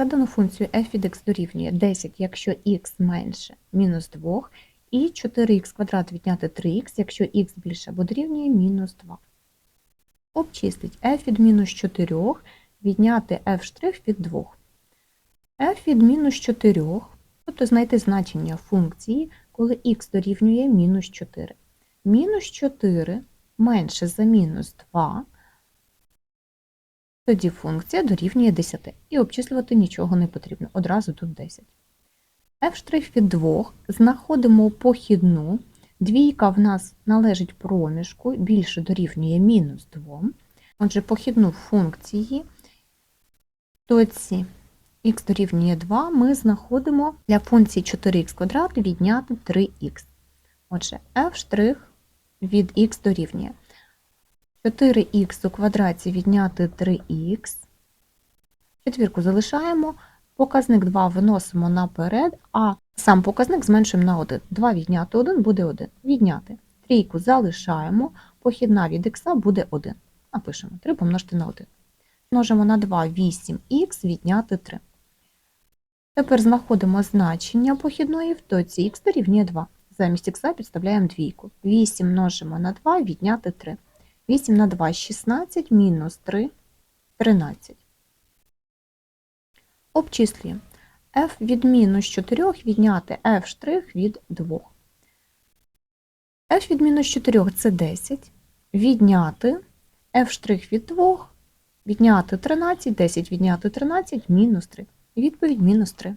Задану функцію f від x дорівнює 10, якщо x менше мінус 2, і 4х квадрат відняти 3х, якщо х більше або дорівнює мінус 2. Обчисліть f від мінус 4 відняти f' від 2. f від мінус 4, тобто знайти значення функції, коли х дорівнює мінус 4. Мінус 4 менше за мінус 2, тоді функція дорівнює 10. І обчислювати нічого не потрібно. Одразу тут 10. f' від 2 знаходимо похідну. Двійка в нас належить проміжку, більше дорівнює мінус 2. Отже, похідну функції точці х дорівнює 2 ми знаходимо для функції 4х квадрат відняти 3х. Отже, f' від х дорівнює 4х у квадраті відняти 3х. Четвірку залишаємо, показник 2 виносимо наперед, а сам показник зменшуємо на 1. 2 відняти 1 буде 1. Відняти. Трійку залишаємо, похідна від х буде 1. Напишемо 3 помножити на 1. Множимо на 2 8х відняти 3. Тепер знаходимо значення похідної в точці х дорівнює 2. Замість х підставляємо двійку. 8 множимо на 2 відняти 3. 8 на 2 – 16, мінус 3 – 13. Обчислюємо. f від мінус 4 відняти f' від 2. f від мінус 4 – це 10. Відняти f' від 2, відняти 13, 10 відняти 13, мінус 3. Відповідь мінус 3.